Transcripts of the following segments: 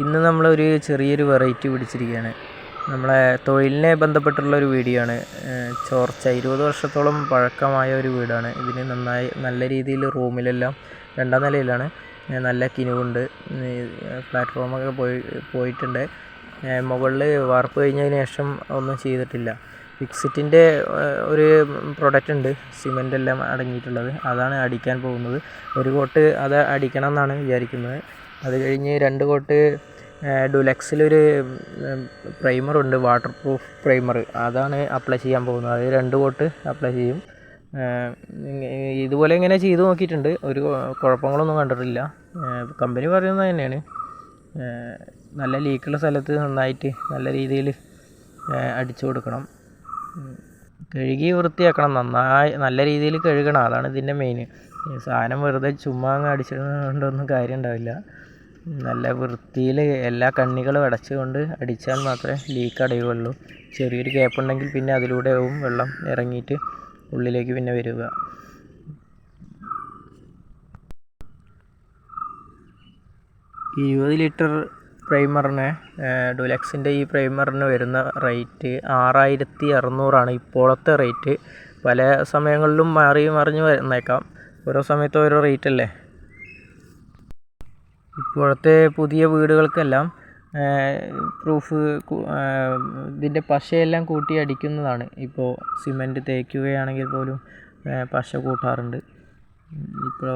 ഇന്ന് നമ്മളൊരു ചെറിയൊരു വെറൈറ്റി പിടിച്ചിരിക്കുകയാണ്. നമ്മളെ തൊഴിലിനെ ബന്ധപ്പെട്ടുള്ള ഒരു വീഡിയോ ആണ് ചോർച്ച ഇരുപത് വർഷത്തോളം പഴക്കമായ ഒരു വീടാണ്. ഇതിന് നന്നായി നല്ല രീതിയിൽ റൂമിലെല്ലാം രണ്ടാം നിലയിലാണ്. നല്ല കിനുവുണ്ട്. പ്ലാറ്റ്ഫോമൊക്കെ പോയി പോയിട്ടുണ്ട്. മുകളിൽ വാർപ്പ് കഴിഞ്ഞതിന് ശേഷം ഒന്നും ചെയ്തിട്ടില്ല. ഫിക്സിറ്റിന്റെ ഒരു പ്രൊഡക്റ്റ് ഉണ്ട്. സിമന്റ് എല്ലാം അടങ്ങിയിട്ടുള്ളത്. അതാണ് അടിക്കാൻ പോകുന്നത്. ഒരു കോട്ട് അത് അടിക്കണം എന്നാണ് വിചാരിക്കുന്നത്. അത് കഴിഞ്ഞ് രണ്ട് കോട്ട് ഡുലക്സിലൊരു പ്രൈമറുണ്ട് വാട്ടർ പ്രൂഫ് പ്രൈമർ. അതാണ് അപ്ലൈ ചെയ്യാൻ പോകുന്നത്. അത് രണ്ട് കോട്ട് അപ്ലൈ ചെയ്യും. ഇതുപോലെ ഇങ്ങനെ ചെയ്ത് നോക്കിയിട്ടുണ്ട്. ഒരു കുഴപ്പങ്ങളൊന്നും കണ്ടിട്ടില്ല. കമ്പനി പറയുന്നത് തന്നെയാണ്. നല്ല ലീക്കുള്ള സ്ഥലത്ത് നന്നായിട്ട് നല്ല രീതിയിൽ അടിച്ചു കൊടുക്കണം. കഴുകി വൃത്തിയാക്കണം. നന്നായി നല്ല രീതിയിൽ കഴുകണം. അതാണ് ഇതിന്റെ മെയിൻ സാധനം വെറുതെ ചുമ്മാ അങ്ങ് അടിച്ചിടുന്നതുകൊണ്ടൊന്നും കാര്യം ഉണ്ടാവില്ല നല്ല വൃത്തിയിൽ എല്ലാ കണ്ണികളും അടച്ചുകൊണ്ട് അടിച്ചാൽ മാത്രമേ ലീക്ക് അടയുകയുള്ളൂ ചെറിയൊരു ഗ്യാപ്പ് ഉണ്ടെങ്കിൽ പിന്നെ അതിലൂടെ ആവും വെള്ളം ഇറങ്ങിയിട്ട് ഉള്ളിലേക്ക് പിന്നെ വരിക. ഇരുപത് ലിറ്റർ പ്രൈമറിന് ഡുലക്സിന്റെ ഈ പ്രൈമറിന് വരുന്ന റേറ്റ് ആറായിരത്തി അറുന്നൂറാണ് ഇപ്പോഴത്തെ റേറ്റ് പല സമയങ്ങളിലും മാറി മറിഞ്ഞ് വന്നേക്കാം. ഓരോ സമയത്ത് ഓരോ റേറ്റ് അല്ലേ? ഇപ്പോഴത്തെ പുതിയ വീടുകൾക്കെല്ലാം പ്രൂഫ് ഇതിന്റെ പശയെല്ലാം കൂട്ടി അടിക്കുന്നതാണ്. ഇപ്പോൾ സിമന്റ് തേക്കുകയാണെങ്കിൽ പോലും പശ കൂട്ടാറുണ്ട്. ഇപ്പോൾ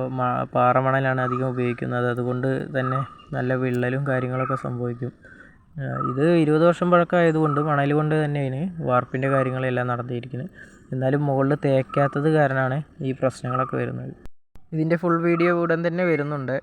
പാറമണലാണ് അധികം ഉപയോഗിക്കുന്നത്. അതുകൊണ്ട് തന്നെ നല്ല വിള്ളലും കാര്യങ്ങളൊക്കെ സംഭവിക്കും. ഇത് ഇരുപത് വർഷം പഴക്കമായതുകൊണ്ട് മണൽ കൊണ്ട് തന്നെയാണ് വാർപ്പിന്റെ കാര്യങ്ങളെല്ലാം നടത്തിയിരിക്കുന്നത്. എന്നാലും മുകളിൽ തേക്കാത്തത് കാരണമാണ് ഈ പ്രശ്നങ്ങളൊക്കെ വരുന്നത്. ഇതിന്റെ ഫുൾ വീഡിയോ ഉടൻ തന്നെ വരുന്നുണ്ട്.